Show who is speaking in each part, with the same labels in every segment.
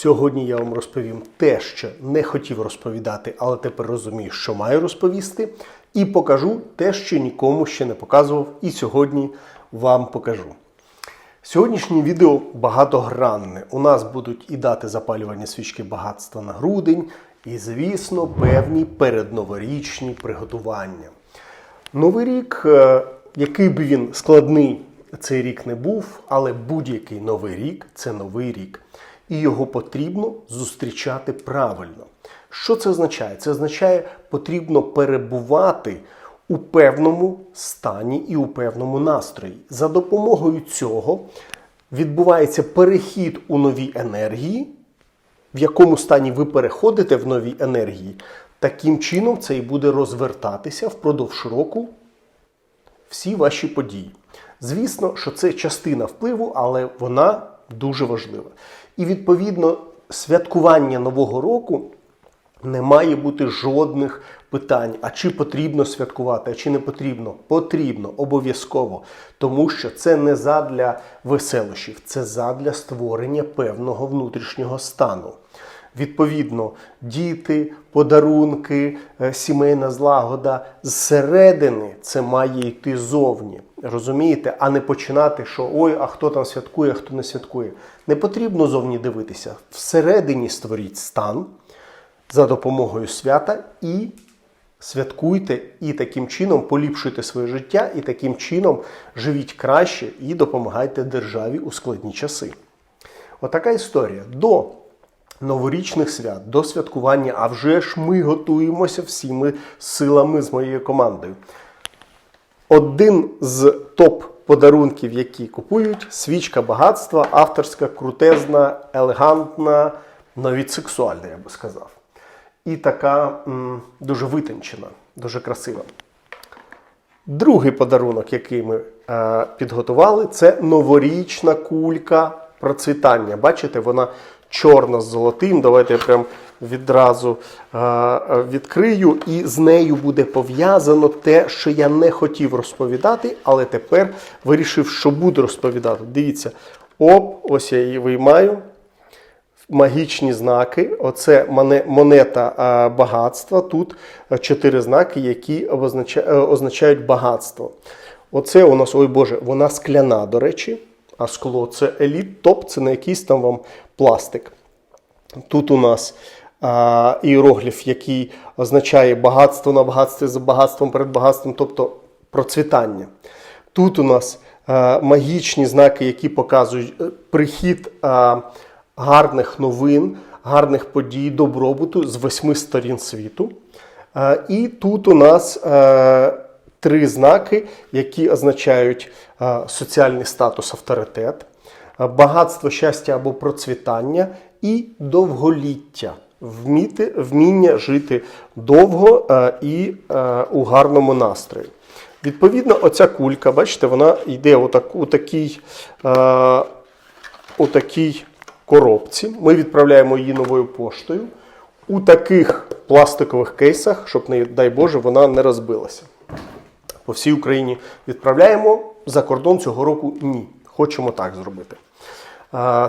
Speaker 1: Сьогодні я вам розповім те, що не хотів розповідати, але тепер розумію, що маю розповісти, і покажу те, що нікому ще не показував, і сьогодні вам покажу. Сьогоднішнє відео багатогранне. У нас будуть і дати запалювання свічки багатства на грудень, і, звісно, певні передноворічні приготування. Новий рік, е, який би він складний цей рік не був, але будь-який новий рік це новий рік. І його потрібно зустрічати правильно. Що це означає? Це означає, потрібно перебувати у певному стані і у певному настрої. За допомогою цього відбувається перехід у нові енергії, в якому стані ви переходите в нові енергії. Таким чином це і буде розвертатися впродовж року всі ваші події. Звісно, що це частина впливу, але вона дуже важлива. І відповідно святкування Нового року не має бути жодних питань, а чи потрібно святкувати, а чи не потрібно. Потрібно, обов'язково. Тому що це не задля веселощів, це задля створення певного внутрішнього стану. Відповідно, діти, подарунки, е, сімейна злагода зсередини це має йти зовні. Розумієте, а не починати, що ой, а хто там святкує, а хто не святкує. Не потрібно зовні дивитися. Всередині створіть стан за допомогою свята і святкуйте, і таким чином поліпшуйте своє життя, і таким чином живіть краще і допомагайте державі у складні часи. Отака історія. До новорічних свят, до святкування, а вже ж ми готуємося всіми силами з моєю командою. Один з топ-подарунків, які купують, свічка багатства, авторська, крутезна, елегантна, навіть сексуальна, я би сказав. І така м, дуже витончена, дуже красива. Другий подарунок, який ми е, підготували, це новорічна кулька процвітання. Бачите, вона чорна з золотим. Давайте я прям відразу е, е, відкрию. І з нею буде пов'язано те, що я не хотів розповідати, але тепер вирішив, що буду розповідати. Дивіться, оп, ось я її виймаю. Магічні знаки. Оце монета багатства. Тут чотири знаки, які е, означають багатство. Оце у нас, ой Боже, вона скляна, до речі, а скло це еліт, топ, це не якийсь там вам пластик. Тут у нас іерогліф, який означає багатство на багатстві за багатством перед багатством, тобто процвітання. Тут у нас магічні знаки, які показують е, прихід гарних новин, гарних подій, добробуту з восьми сторін світу. І тут у нас е, три знаки, які означають е, соціальний статус, авторитет, е, багатство, щастя або процвітання і довголіття. Вміти, вміння жити довго е, і е, у гарному настрої. Відповідно, оця кулька, бачите, вона йде отак, у такій, е, у такій коробці. Ми відправляємо її новою поштою у таких пластикових кейсах, щоб, не дай Боже, вона не розбилася по всій Україні відправляємо. За кордон цього року ні. Хочемо так зробити.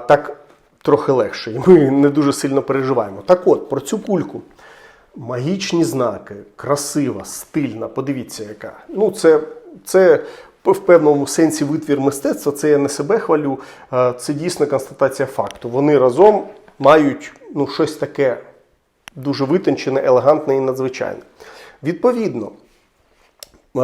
Speaker 1: Так трохи легше. І ми не дуже сильно переживаємо. Так от, про цю кульку. Магічні знаки, красива, стильна. Подивіться, яка. Ну, це, це в певному сенсі витвір мистецтва. Це я не себе хвалю. Це дійсно констатація факту. Вони разом мають ну, щось таке дуже витончене, елегантне і надзвичайне. Відповідно,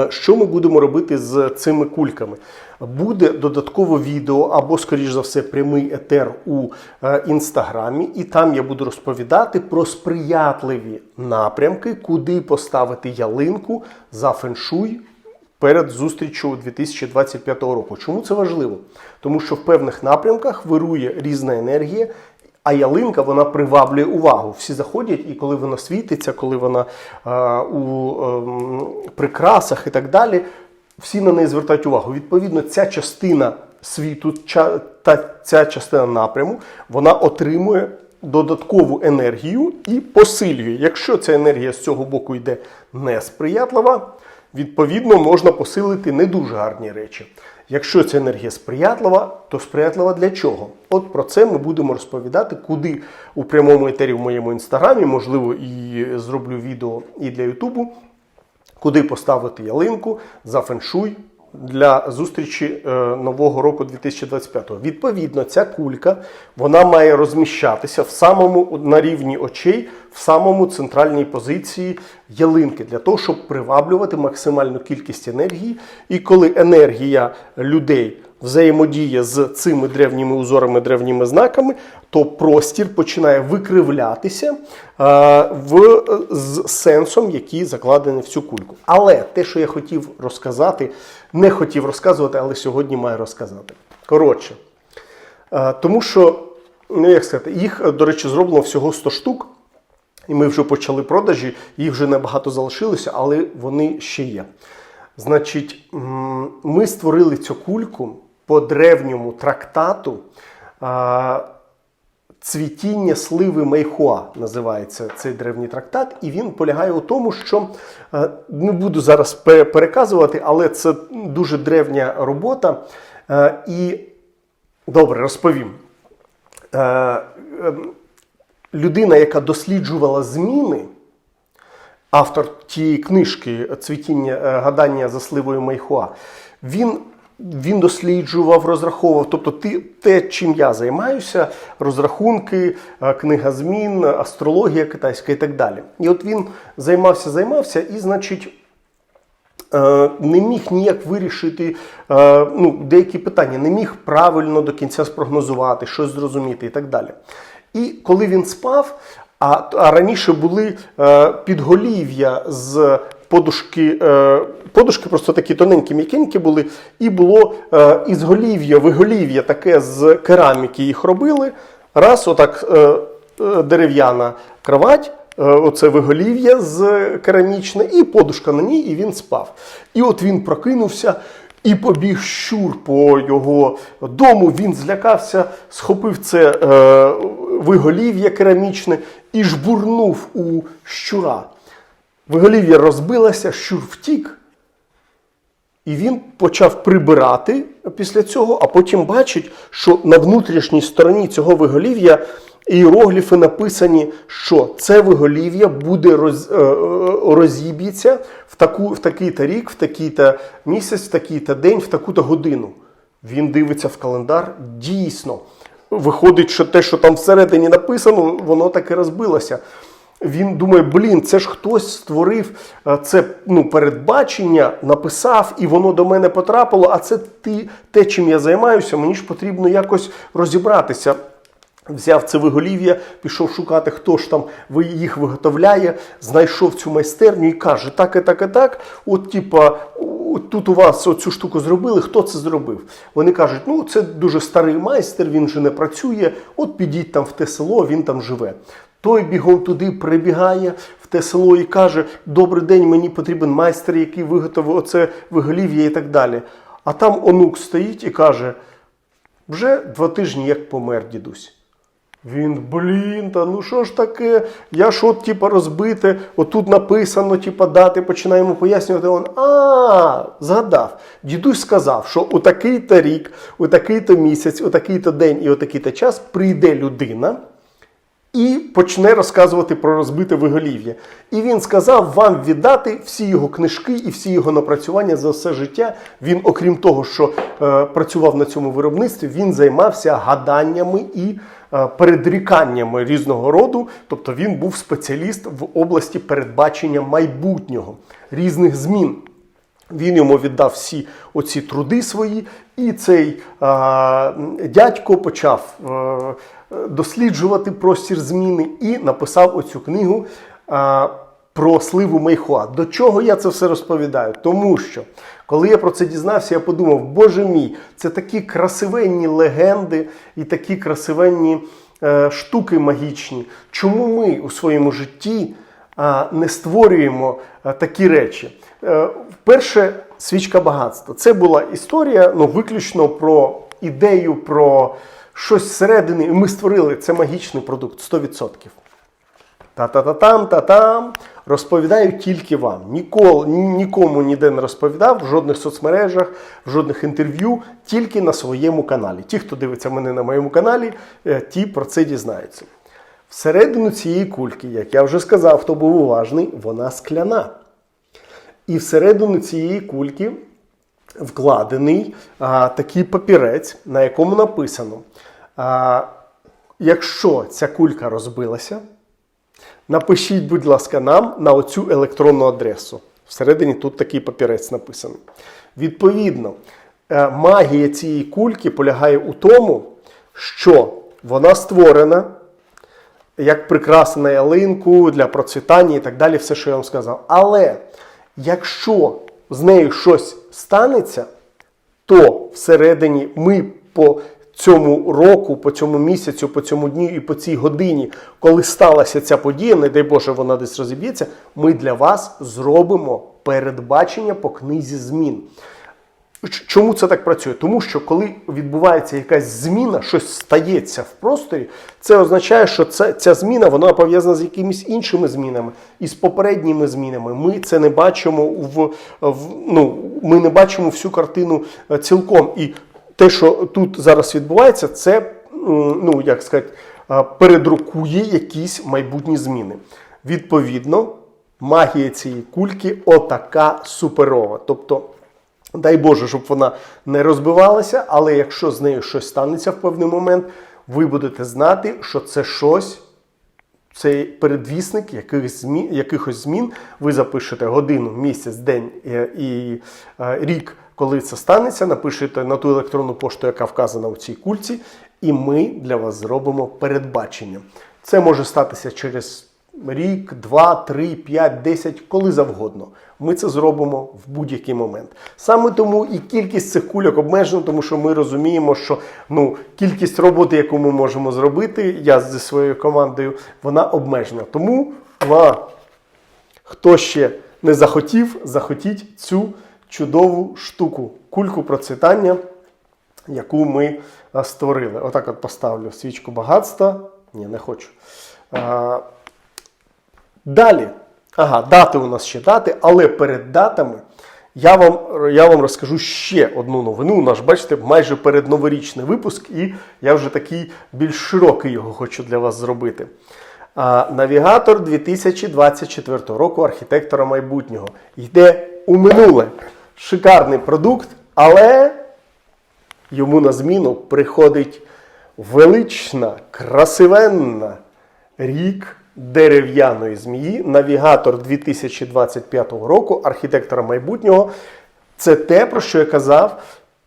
Speaker 1: що ми будемо робити з цими кульками? Буде додаткове відео або, скоріш за все, прямий етер у е, інстаграмі, і там я буду розповідати про сприятливі напрямки, куди поставити ялинку за феншуй перед зустрічю 2025 року. Чому це важливо? Тому що в певних напрямках вирує різна енергія. А ялинка вона приваблює увагу. Всі заходять, і коли вона світиться, коли вона е, у е, прикрасах і так далі, всі на неї звертають увагу. Відповідно, ця частина світу, ча, та ця частина напряму, вона отримує додаткову енергію і посилює. Якщо ця енергія з цього боку йде несприятлива, відповідно можна посилити не дуже гарні речі. Якщо ця енергія сприятлива, то сприятлива для чого? От про це ми будемо розповідати, куди у прямому етері в моєму інстаграмі, можливо, і зроблю відео і для Ютубу, куди поставити ялинку за феншуй для зустрічі е, нового року 2025. Відповідно, ця кулька вона має розміщатися в самому на рівні очей, в самому центральній позиції ялинки для того, щоб приваблювати максимальну кількість енергії. І коли енергія людей взаємодіє з цими древніми узорами, древніми знаками, то простір починає викривлятися е, в, з сенсом, який закладений в цю кульку. Але те, що я хотів розказати, не хотів розказувати, але сьогодні маю розказати. Коротше, е, тому що, ну як сказати, їх, е, до речі, зроблено всього 100 штук. І ми вже почали продажі, їх вже небагато залишилося, але вони ще є. Значить, ми створили цю кульку по древньому трактату Цвітіння сливи Мейхуа називається цей древній трактат, і він полягає у тому, що не буду зараз переказувати, але це дуже древня робота. І добре, розповім. Е, е, Людина, яка досліджувала зміни, автор тієї книжки Цвітіння е, гадання за сливою Майхуа, він, він досліджував, розраховував. Тобто те, чим я займаюся, розрахунки, е, книга змін, астрологія китайська і так далі. І от він займався, займався, і, значить. е, Не міг ніяк вирішити е, ну, деякі питання, не міг правильно до кінця спрогнозувати, щось зрозуміти і так далі. І коли він спав, а, а раніше були підголів'я з подушки, подушки просто такі тоненькі, м'якенькі були, і було е, ізголів'я, виголів'я таке з кераміки їх робили. Раз, отак е, е, дерев'яна кровать. е, Оце виголів'я з керамічне, і подушка на ній, і він спав. І от він прокинувся і побіг щур по його дому. Він злякався, схопив це е, виголів'я керамічне і жбурнув у щура. Виголів'я розбилося, щур втік. І він почав прибирати після цього, а потім бачить, що на внутрішній стороні цього виголів'я іерогліфи написані, що це виголів'я буде роз, е, е, розіб'ється в, таку, в такий-то рік, в такий-то місяць, в такий-то день, в таку-то годину. Він дивиться в календар. Дійсно, виходить, що те, що там всередині написано, воно так і розбилося. Він думає, блін, це ж хтось створив е, це ну, передбачення, написав, і воно до мене потрапило. А це ти, те, чим я займаюся, мені ж потрібно якось розібратися. Взяв це виголів'я, пішов шукати, хто ж там їх виготовляє, знайшов цю майстерню і каже: так і так, і так. От, типа, тут у вас оцю штуку зробили. Хто це зробив? Вони кажуть, ну це дуже старий майстер, він вже не працює. От підіть там в те село, він там живе. Той бігом туди прибігає в те село і каже: Добрий день, мені потрібен майстер, який виготовив оце виголів'я і так далі. А там онук стоїть і каже: вже два тижні як помер дідусь. Він, блін, та ну що ж таке? Я ж от, типа, розбите, отут написано, типа, дати, починаємо пояснювати. Он, а, згадав. Дідусь сказав, що у такий-то рік, у такий-то місяць, у такий-то день і у такий-то час прийде людина і почне розказувати про розбите виголів'я. І він сказав вам віддати всі його книжки і всі його напрацювання за все життя. Він, окрім того, що е, працював на цьому виробництві, він займався гаданнями і е, передріканнями різного роду. Тобто він був спеціаліст в області передбачення майбутнього, різних змін. Він йому віддав всі оці труди свої, і цей а, дядько почав е, досліджувати простір зміни і написав оцю книгу про сливу Мейхуа. До чого я це все розповідаю? Тому що, коли я про це дізнався, я подумав, боже мій, це такі красивенні легенди і такі красивенні е, штуки магічні. Чому ми у своєму житті не створюємо а, такі речі? Е, Перше, свічка багатства. Це була історія ну, виключно про ідею, про щось зсередини. І ми створили це магічний продукт 100%. та-та-та-там, та-там. Розповідаю тільки вам. Ніколи, нікому ніде не розповідав, в жодних соцмережах, в жодних інтерв'ю, тільки на своєму каналі. Ті, хто дивиться мене на моєму каналі, е, ті про це дізнаються. Всередину цієї кульки, як я вже сказав, хто був уважний, вона скляна. І всередину цієї кульки вкладений а, такий папірець, на якому написано: якщо ця кулька розбилася, напишіть, будь ласка, нам на оцю електронну адресу. Всередині тут такий папірець написаний. Відповідно, е, магія цієї кульки полягає у тому, що вона створена як прикраса на ялинку для процвітання і так далі, все, що я вам сказав. Але якщо з нею щось станеться, то всередині ми по цьому року, по цьому місяцю, по цьому дню і по цій годині, коли сталася ця подія, не дай Боже, вона десь розіб'ється, ми для вас зробимо передбачення по книзі змін. Чому це так працює? Тому що коли відбувається якась зміна, щось стається в просторі, це означає, що це, ця зміна вона пов'язана з якимись іншими змінами і з попередніми змінами. Ми це не бачимо в, в ну, ми не бачимо всю картину е, цілком. І те, що тут зараз відбувається, це ну як сказати, передрукує якісь майбутні зміни. Відповідно, магія цієї кульки отака суперова. Тобто. Дай Боже, щоб вона не розбивалася, але якщо з нею щось станеться в певний момент, ви будете знати, що це щось, це передвісник якихось змін, якихось змін. Ви запишете годину, місяць, день е, і е, рік, коли це станеться, напишете на ту електронну пошту, яка вказана у цій кульці, і ми для вас зробимо передбачення. Це може статися через рік, два, три, п'ять, десять, коли завгодно. Ми це зробимо в будь-який момент. Саме тому і кількість цих кульок обмежена, тому що ми розуміємо, що ну, кількість роботи, яку ми можемо зробити, я зі своєю командою, вона обмежена. Тому а, хто ще не захотів, захотіть цю чудову штуку, кульку процвітання, яку ми створили. Отак от поставлю свічку багатства. Ні, не хочу. А, Далі, ага, дати у нас ще дати, але перед датами я вам, я вам розкажу ще одну новину. У нас, бачите, майже передноворічний випуск, і я вже такий більш широкий його хочу для вас зробити. А, навігатор 2024 року архітектора майбутнього йде у минуле. Шикарний продукт, але йому на зміну приходить велична, красивенна рік дерев'яної змії, навігатор 2025 року, архітектора майбутнього. Це те, про що я казав.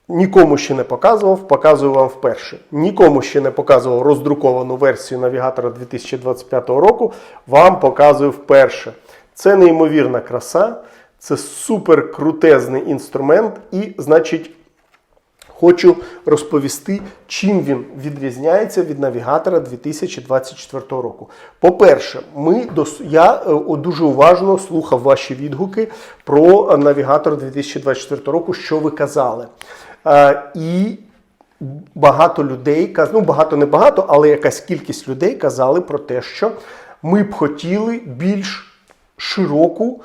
Speaker 1: Нікому ще не показував, показую вам вперше. Нікому ще не показував роздруковану версію навігатора 2025 року. Вам показую вперше. Це неймовірна краса, це супер крутезний інструмент, і, значить, Хочу розповісти, чим він відрізняється від навігатора 2024 року. По-перше, ми дос- я е, дуже уважно слухав ваші відгуки про навігатор 2024 року, що ви казали. Е, І багато людей ну багато не багато, але якась кількість людей казали про те, що ми б хотіли більш широку,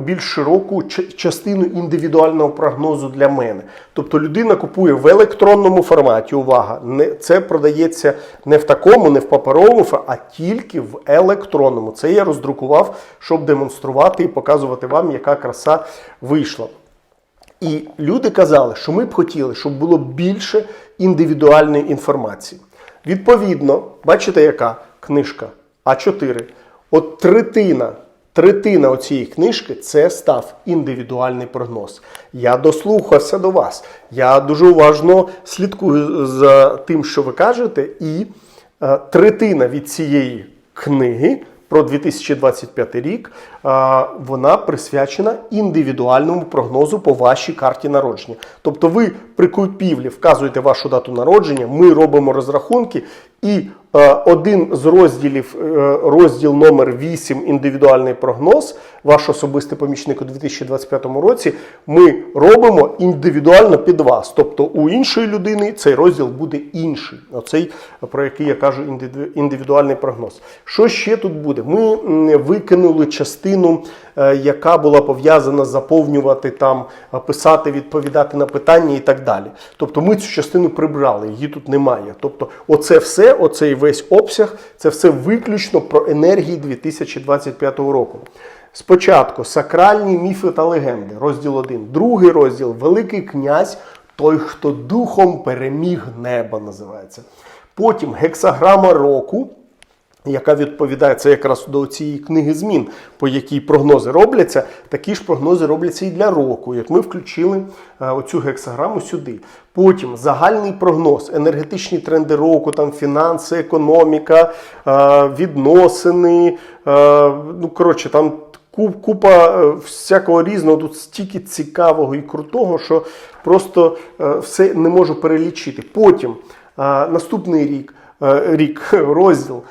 Speaker 1: більш широку частину індивідуального прогнозу для мене. Тобто людина купує в електронному форматі. Увага, не це продається не в такому, не в паперовому, а тільки в електронному. Це я роздрукував, щоб демонструвати і показувати вам, яка краса вийшла. І люди казали, що ми б хотіли, щоб було більше індивідуальної інформації. Відповідно, бачите, яка книжка А4. От третина, третина оцієї книжки це став індивідуальний прогноз. Я дослухався до вас. Я дуже уважно слідкую за тим, що ви кажете, і е, третина від цієї книги про 2025 рік, а, вона присвячена індивідуальному прогнозу по вашій карті народження. Тобто ви при купівлі вказуєте вашу дату народження, ми робимо розрахунки і е, е, один з розділів, е, розділ номер 8, індивідуальний прогноз, ваш особистий помічник у 2025 році, ми робимо індивідуально під вас. Тобто у іншої людини цей розділ буде інший. Оцей, про який я кажу, індивіду- індивідуальний прогноз. Що ще тут буде? Ми викинули частину, е, яка була пов'язана заповнювати там, е, писати, відповідати на питання і так далі. Тобто ми цю частину прибрали, її тут немає. Тобто, оце все, оцей весь обсяг, це все виключно про енергії 2025 року. Спочатку сакральні міфи та легенди, розділ 1. Другий розділ Великий князь, той, хто духом переміг небо, називається. Потім гексаграма року, яка відповідає це якраз до цієї книги змін, по якій прогнози робляться, такі ж прогнози робляться і для року, як ми включили е, оцю гексаграму сюди. Потім загальний прогноз, енергетичні тренди року, там фінанси, економіка, е, відносини. е, Ну, коротше, там купа всякого різного, тут стільки цікавого і крутого, що просто все не можу перелічити. Потім наступний рік, рік розділ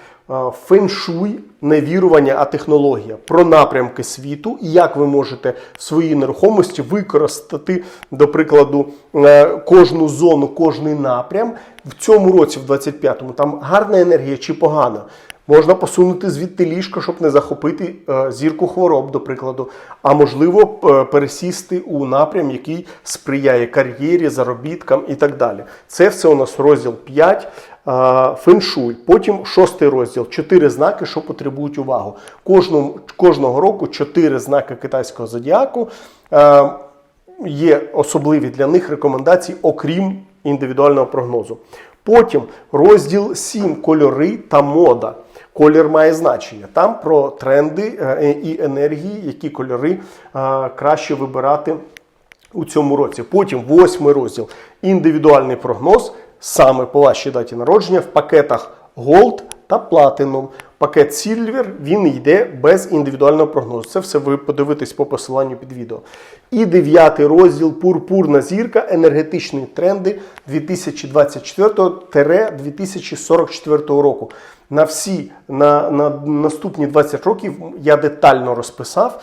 Speaker 1: феншуй, не вірування, а технологія про напрямки світу і як ви можете в своїй нерухомості використати, до прикладу, е, кожну зону, кожний напрям в цьому році, в 25-му. Там гарна енергія чи погана. Можна посунути звідти ліжко, щоб не захопити е, зірку хвороб, до прикладу, а можливо пересісти у напрям, який сприяє кар'єрі, заробіткам і так далі. Це все у нас розділ 5. е, Феншуй. Потім шостий розділ. Чотири знаки, що потребують увагу. Кожного, кожного року чотири знаки китайського зодіаку. Е, Є особливі для них рекомендації, окрім індивідуального прогнозу. Потім розділ 7 кольори та мода. Колір має значення. Там про тренди е, і енергії, які кольори е, краще вибирати у цьому році. Потім восьмий розділ індивідуальний прогноз саме по вашій даті народження в пакетах Gold та Platinum. Пакет Silver він йде без індивідуального прогнозу. Це все ви подивитесь по посиланню під відео. І дев'ятий розділ Пурпурна зірка. Енергетичні тренди 2024-2044 року. На всі на, на наступні 20 років я детально розписав.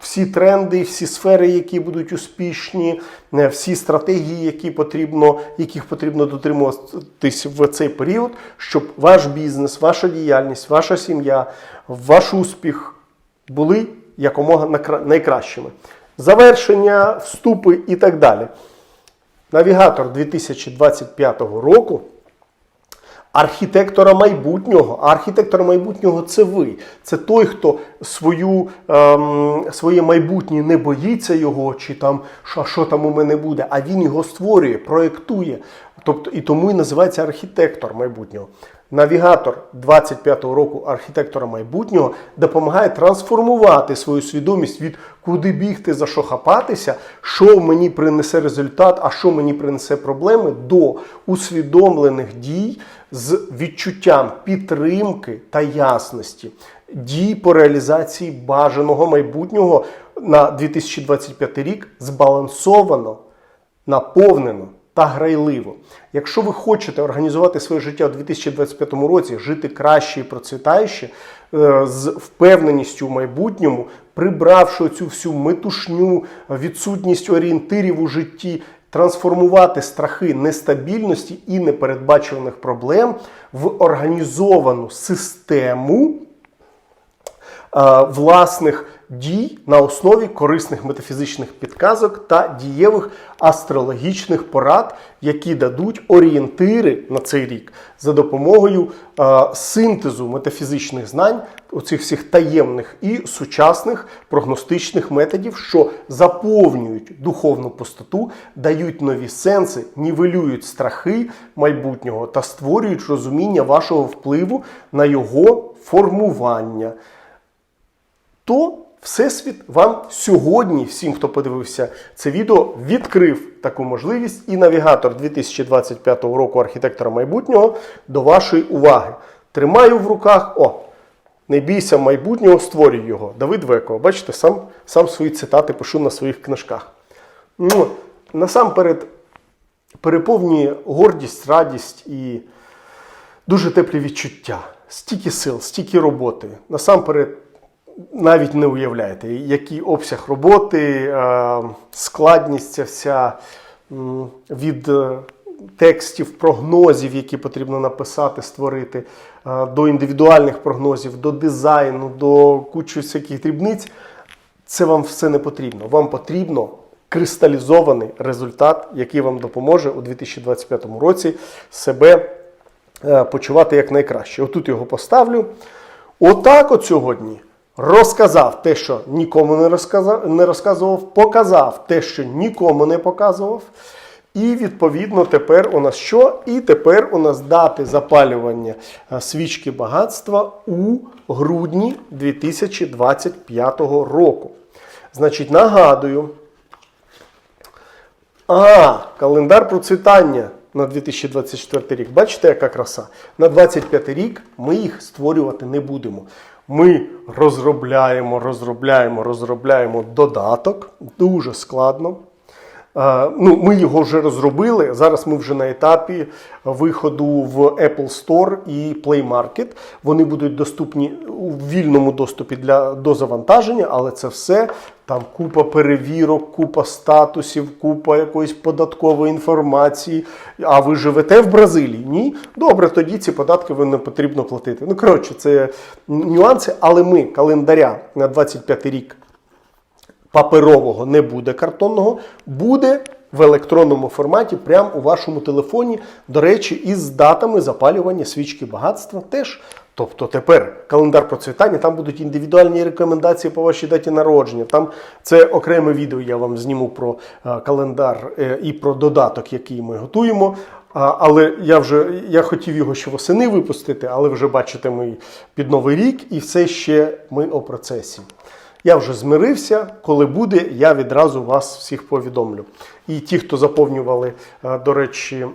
Speaker 1: Всі тренди, всі сфери, які будуть успішні, е, всі стратегії, які потрібно, яких потрібно дотримуватись в цей період, щоб ваш бізнес, ваша діяльність, ваша сім'я, ваш успіх були якомога найкращими. Завершення, вступи і так далі. Навігатор 2025 року архітектора майбутнього. Архітектор майбутнього це ви. Це той, хто свою, ем, своє майбутнє не боїться його, чи там що, що там у мене буде, а він його створює, проєктує. Тобто і тому і називається архітектор майбутнього. Навігатор 25-го року архітектора майбутнього допомагає трансформувати свою свідомість від куди бігти, за що хапатися, що мені принесе результат, а що мені принесе проблеми, до усвідомлених дій з відчуттям підтримки та ясності, дій по реалізації бажаного майбутнього на 2025 рік збалансовано наповнено та грайливо. Якщо ви хочете організувати своє життя у 2025 році, жити краще і процвітаюче, е, з впевненістю в майбутньому, прибравши цю всю метушню, відсутність орієнтирів у житті, трансформувати страхи нестабільності і непередбачуваних проблем в організовану систему е, власних дій на основі корисних метафізичних підказок та дієвих астрологічних порад, які дадуть орієнтири на цей рік. За допомогою е, синтезу метафізичних знань, оцих всіх таємних і сучасних прогностичних методів, що заповнюють духовну пустоту, дають нові сенси, нівелюють страхи майбутнього та створюють розуміння вашого впливу на його формування. То Всесвіт вам сьогодні, всім, хто подивився це відео, відкрив таку можливість і навігатор 2025 року архітектора майбутнього до вашої уваги. Тримаю в руках, о, не бійся майбутнього, створюй його. Давид Веко. Бачите, сам, сам свої цитати пишу на своїх книжках. Ну, насамперед, переповнює гордість, радість і Дуже теплі відчуття, стільки сил, стільки роботи. Насамперед, навіть не уявляєте, який обсяг роботи, е, складність ця вся від е, текстів, прогнозів, які потрібно написати, створити, е, до індивідуальних прогнозів, до дизайну, до кучі всяких дрібниць. Це вам все не потрібно. Вам потрібно кристалізований результат, який вам допоможе у 2025 році себе почувати як найкраще. Отут його поставлю. Отак от сьогодні розказав те, що нікому не розказав, не розказував, показав те, що нікому не показував. І відповідно тепер у нас що? І тепер у нас дати запалювання е, свічки багатства у грудні 2025 року. Значить, нагадую. А, календар процвітання на 2024 рік. Бачите, яка краса? На 2025 рік ми їх створювати не будемо. Ми розробляємо, розробляємо, розробляємо додаток. Дуже складно. Ну, ми його вже розробили. Зараз ми вже на етапі виходу в Apple Store і Play Market. Вони будуть доступні у вільному доступі для до завантаження, але це все там купа перевірок, купа статусів, купа якоїсь податкової інформації. А ви живете в Бразилії? Ні? Добре, тоді ці податки ви не потрібно платити. Ну коротше, це нюанси, але ми календаря на 25 рік паперового не буде картонного, буде в електронному форматі прямо у вашому телефоні. До речі, із датами запалювання свічки багатства теж. Тобто тепер календар процвітання, там будуть індивідуальні рекомендації по вашій даті народження. Там це окреме відео я вам зніму про е, календар е, і про додаток, який ми готуємо. Але я вже я хотів його ще восени випустити, але вже бачите, ми під новий рік, і все ще ми о процесі. Я вже змирився, коли буде, я відразу вас всіх повідомлю. І ті, хто заповнювали, е, до речі,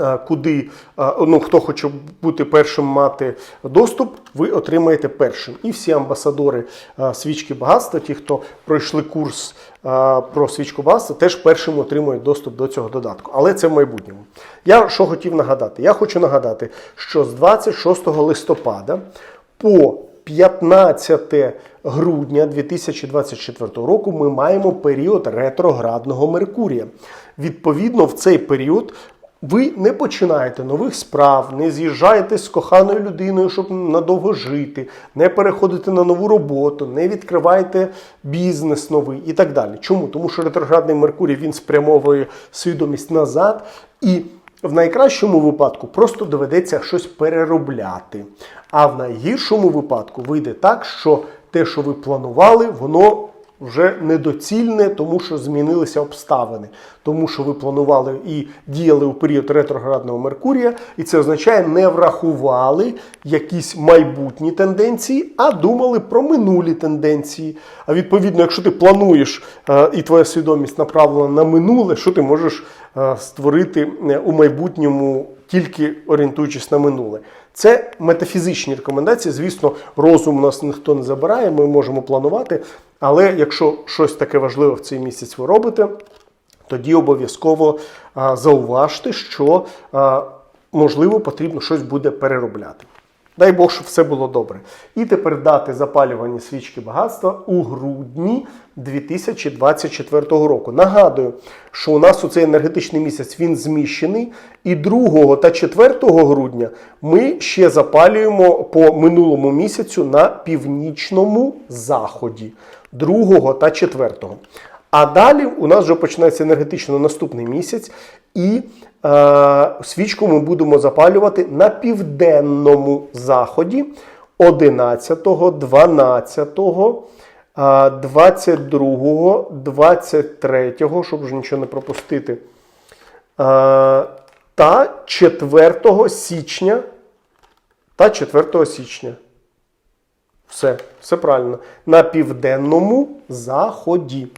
Speaker 1: е, куди, е, ну, хто хоче бути першим мати доступ, ви отримаєте першим. І всі амбасадори свічки багатства, ті, хто пройшли курс про свічку багатства, теж першим отримують доступ до цього додатку. Але це в майбутньому. Я що хотів нагадати? Я хочу нагадати, що з 26 листопада по 15 грудня 2024 року ми маємо період ретроградного Меркурія. Відповідно, в цей період ви не починаєте нових справ, не з'їжджаєте з коханою людиною, щоб надовго жити, не переходите на нову роботу, не відкриваєте бізнес новий і так далі. Чому? Тому що ретроградний Меркурій він спрямовує свідомість назад і. В найкращому випадку просто доведеться щось переробляти. А в найгіршому випадку вийде так, що те, що ви планували, воно вже недоцільне, тому що змінилися обставини. Тому що ви планували і діяли у період ретроградного Меркурія, і це означає, не врахували якісь майбутні тенденції, а думали про минулі тенденції. А відповідно, якщо ти плануєш е, і твоя свідомість направлена на минуле, що ти можеш е, створити е, у майбутньому, тільки орієнтуючись на минуле. Це метафізичні рекомендації. Звісно, розум у нас ніхто не забирає, ми можемо планувати. Але якщо щось таке важливе в цей місяць ви робите, тоді обов'язково зауважте, що можливо потрібно щось буде переробляти. Дай Бог, щоб все було добре. І тепер дати запалювання свічки багатства у грудні 2024 року. Нагадую, що у нас у цей енергетичний місяць він зміщений, і 2 та 4 грудня ми ще запалюємо по минулому місяцю на північному заході. 2 та 4. А далі у нас вже починається енергетично наступний місяць, і свічку ми будемо запалювати на південному заході 11, 12, 22, 23, щоб вже нічого не пропустити. е, Та 4 січня. Та 4 січня. Все, все правильно. На південному заході.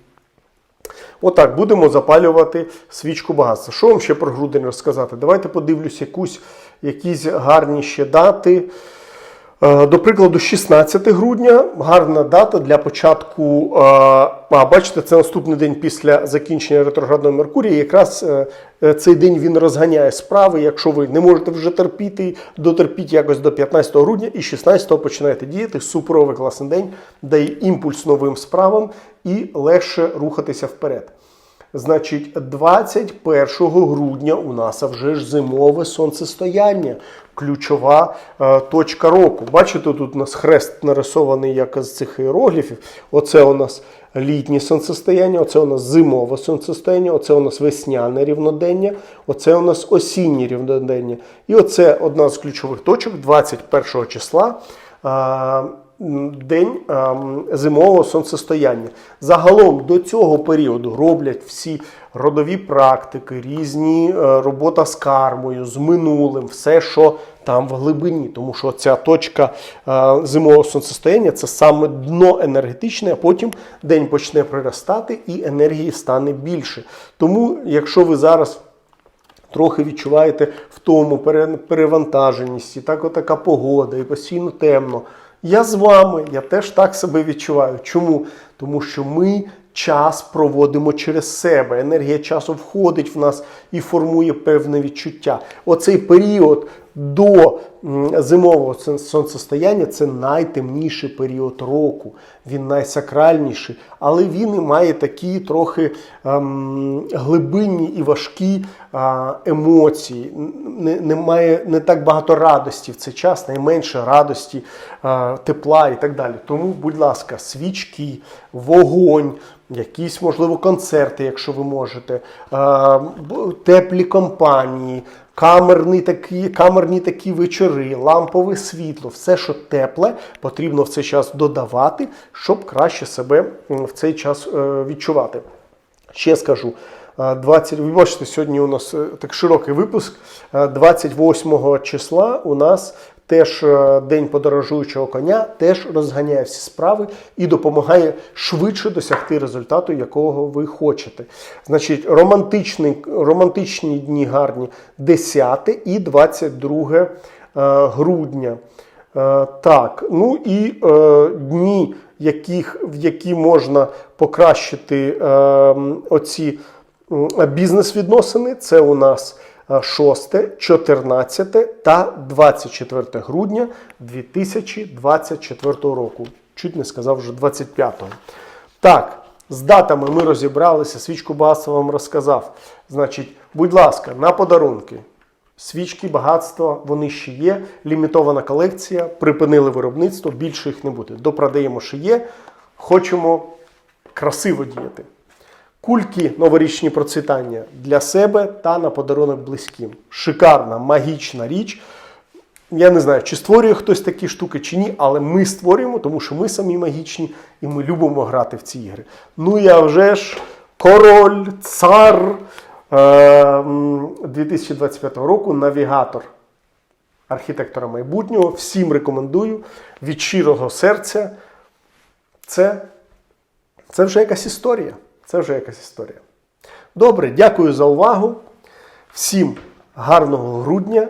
Speaker 1: Отак, будемо запалювати свічку багатства. Що вам ще про грудень розказати? Давайте подивлюсь якусь, якісь гарні ще дати. Е, До прикладу, 16 грудня гарна дата для початку. е, А, бачите, це наступний день після закінчення ретроградного Меркурія. Якраз е, цей день він розганяє справи. Якщо ви не можете вже терпіти, дотерпіть якось до 15 грудня і 16 починаєте діяти. Суперовий класний день дає імпульс новим справам і легше рухатися вперед. Значить, 21 грудня у нас вже ж зимове сонцестояння, ключова е, точка року. Бачите, тут у нас хрест нарисований як з цих іерогліфів. Оце у нас літнє сонцестояння, оце у нас зимове сонцестояння, оце у нас весняне рівнодення, оце у нас осіннє рівнодення. І оце одна з ключових точок 21 числа. е, День ем, зимового сонцестояння. Загалом до цього періоду роблять всі родові практики, різні е, робота з кармою, з минулим, все, що там в глибині. Тому що ця точка е, зимового сонцестояння це саме дно енергетичне, а потім день почне приростати і енергії стане більше. Тому, якщо ви зараз трохи відчуваєте втому, пере- перевантаженість, і так отака погода, і постійно темно. Я з вами, я теж так себе відчуваю. Чому? Тому що ми час проводимо через себе. Енергія часу входить в нас і формує певне відчуття. Оцей період до зимового сонцестояння це найтемніший період року. Він найсакральніший, але він і має такі трохи ем, глибинні і важкі емоції. Не, немає не так багато радості в цей час, найменше радості, а, тепла і так далі. Тому, будь ласка, свічки, вогонь. Якісь, можливо, концерти, якщо ви можете, теплі компанії, камерні такі, камерні такі вечори, лампове світло, все, що тепле, потрібно в цей час додавати, щоб краще себе в цей час е, відчувати. Ще скажу. е, 20, ви бачите, сьогодні у нас е, так широкий випуск. Е, 28 числа у нас теж е, день подорожуючого коня, теж розганяє всі справи і допомагає швидше досягти результату, якого ви хочете. Значить, романтичний, романтичні дні гарні 10 і 22 е, грудня. Е, Так, ну і е, дні, яких, в які можна покращити е, оці бізнес-відносини, це у нас 6, 14 та 24 грудня 2024 року. Чуть не сказав вже 25-го. Так, з датами ми розібралися, свічку багатства вам розказав. Значить, будь ласка, на подарунки. Свічки, багатства, вони ще є. Лімітована колекція, припинили виробництво, більше їх не буде. Допродаємо, що є. Хочемо красиво діяти. Кульки новорічні процвітання для себе та на подарунок близьким. Шикарна, магічна річ. Я не знаю, чи створює хтось такі штуки чи ні, але ми створюємо, тому що ми самі магічні і ми любимо грати в ці ігри. Ну я вже ж король, цар е, 2025 року, навігатор архітектора майбутнього. Всім рекомендую від щирого серця. Це, це вже якась історія. Це вже якась історія. Добре, дякую за увагу. Всім гарного грудня,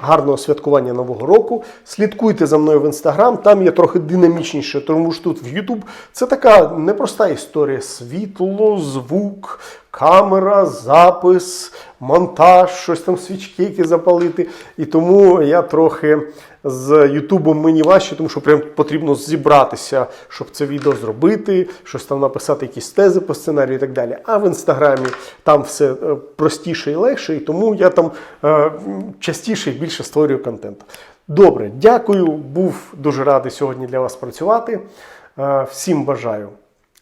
Speaker 1: гарного святкування Нового року. Слідкуйте за мною в інстаграм, там є трохи динамічніше, тому що тут в Ютуб це така непроста історія. Світло, звук, камера, запис, монтаж, щось там свічки які запалити. І тому я трохи з Ютубом мені важче, тому що прям потрібно зібратися, щоб це відео зробити, щось там написати, якісь тези по сценарію і так далі. А в інстаграмі там все е, простіше і легше, і тому я там е, частіше і більше створюю контент. Добре, дякую. Був дуже радий сьогодні для вас працювати. Е, Всім бажаю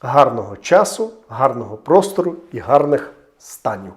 Speaker 1: гарного часу, гарного простору і гарних станів.